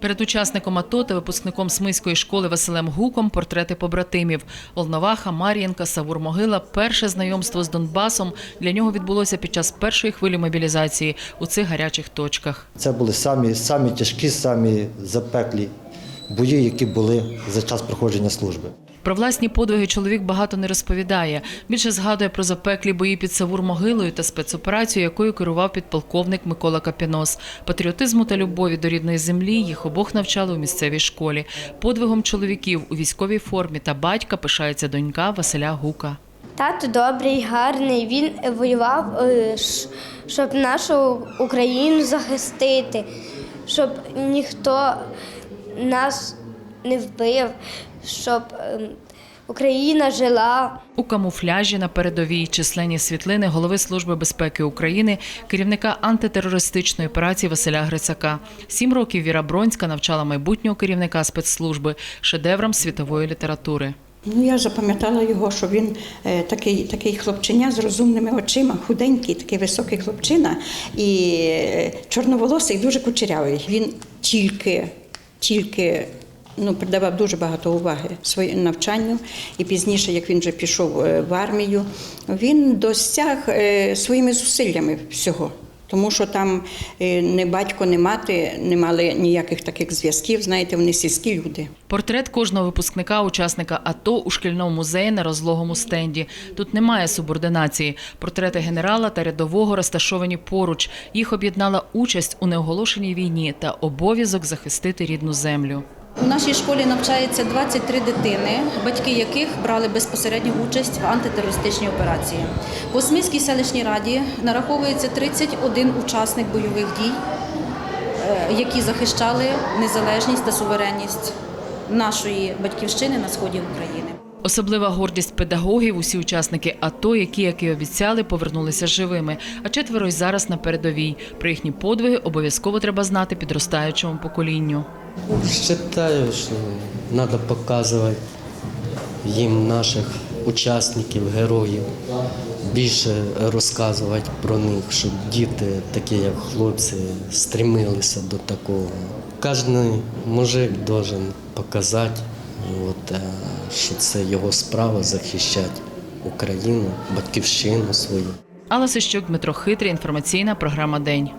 Перед учасником АТО та випускником Смиської школи Василем Гуком портрети побратимів. Волноваха, Мар'їнка, Савур Могила. Перше знайомство з Донбасом для нього відбулося під час першої хвилі мобілізації у цих гарячих точках. Це були самі, самі тяжкі, самі запеклі бої, які були за час проходження служби. Про власні подвиги чоловік багато не розповідає. Більше згадує про запеклі бої під Савур-могилою та спецоперацію, якою керував підполковник Микола Капінос. Патріотизму та любові до рідної землі їх обох навчали у місцевій школі. Подвигом чоловіків у військовій формі та батька пишається донька Василя Гука. Тато добрий, гарний. Він воював, е, щоб нашу Україну захистити, щоб ніхто нас не вбив, щоб ем, Україна жила. У камуфляжі на передовій численні світлини голови Служби безпеки України, керівника антитерористичної операції Василя Грицака. Сім років Віра Бронська навчала майбутнього керівника спецслужби шедеврам світової літератури. Ну, я запам'ятала його, що він е, такий, такий хлопчиня з розумними очима, худенький, такий високий хлопчина і е, чорноволосий, дуже кучерявий. Він тільки, тільки ну, придавав дуже багато уваги своєму навчанню. І пізніше, як він вже пішов е, в армію, він досяг е, своїми зусиллями всього. Тому що там е, не батько, не мати не мали ніяких таких зв'язків. Знаєте, вони сільські люди. Портрет кожного випускника, учасника АТО у шкільному музеї на розлогому стенді. Тут немає субординації. Портрети генерала та рядового розташовані поруч. Їх об'єднала участь у неоголошеній війні та обов'язок захистити рідну землю. У нашій школі навчається 23 дитини, батьки яких брали безпосередню участь в антитерористичній операції. У Смільській селищній раді нараховується 31 учасник бойових дій, е, які захищали незалежність та суверенність нашої батьківщини на сході України. Особлива гордість педагогів, усі учасники АТО, які, як і обіцяли, повернулися живими, а четверо й зараз на передовій. Про їхні подвиги обов'язково треба знати підростаючому поколінню. Считаю, що треба показувати їм наших учасників, героїв, більше розказувати про них, щоб діти, такі як хлопці, стремилися до такого. Кожен мужик має показати, що це його справа захищати Україну, батьківщину свою. Алла Сищук, Дмитро Хитрий, інформаційна програма День.